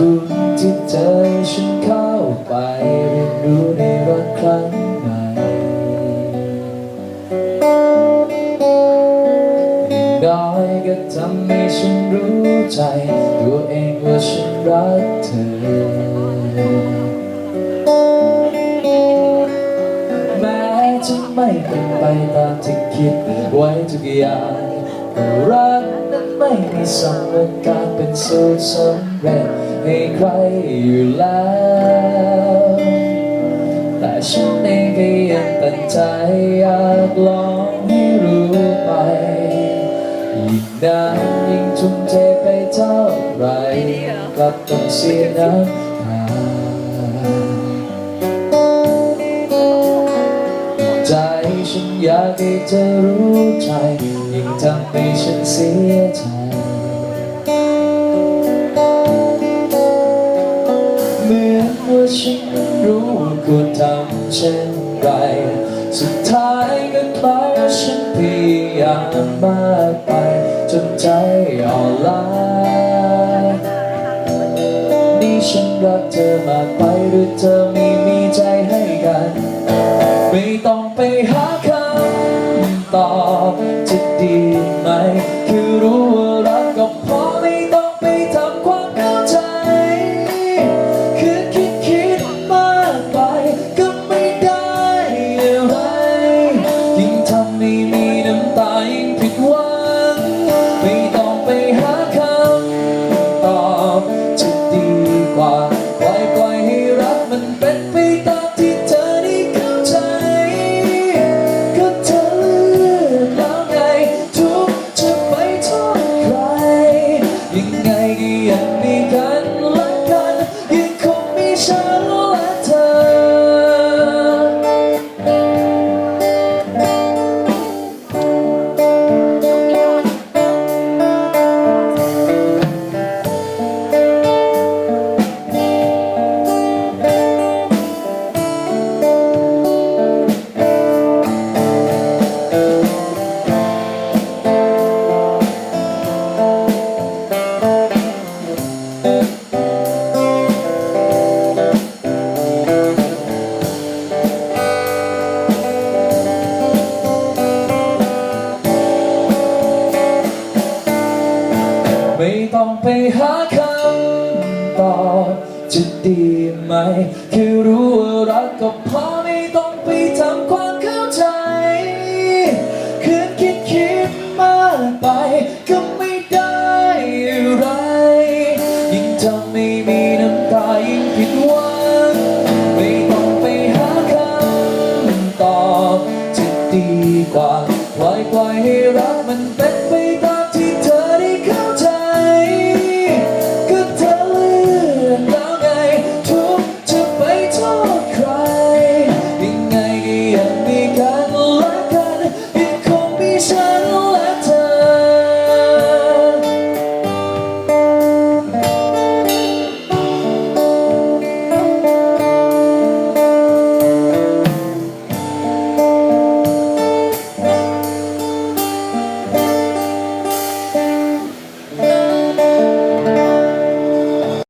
คุณที่เธอให้ฉันเข้าไปเรียนรู้ในรักครั้งใหม่น้อยก็ทำให้ฉันรู้ใจตัวเองว่าฉันรักเธอแม้จะไม่เป็นไปตามที่คิดไว้ทุกอย่างแต่รักนั้นไม่มีสมการเป็นสูตรสำเร็จ ให้ใครอยู่แล้ว แต่ฉันเองก็ยังตั้งใจอยากลองให้รู้ไปยิ่งนานยิ่งทุ่มเทไปเท่าไรกลับต้องเสียน้ำตาใจฉันอยากให้เธอรู้ใจยิ่งทำให้ฉันเสียใจ ว่าฉันรู้ว่าควรทำเช่นไร สุดท้ายก็คล้ายว่าฉันพยายามมากไป จนใจอ่อนล้านี่ฉันรักเธอมากไปหรือเธอไม่มีใจให้กัน ไม่ต้องไปหาคำตอบจะดีไหม คือรู้ว่า ต้องไปหาคำตอบจะดีไหม คือรู้ว่ารักก็พอไม่ต้องไปทำความเข้าใจ คืนคิดคิดมากไปก็ไม่ได้อะไร ยิ่งทำไม่มีน้ำตายิ่งผิดหวังไม่ต้องไปหาคำตอบจะดีกว่าปล่อยปล่อยให้รักมันเป็น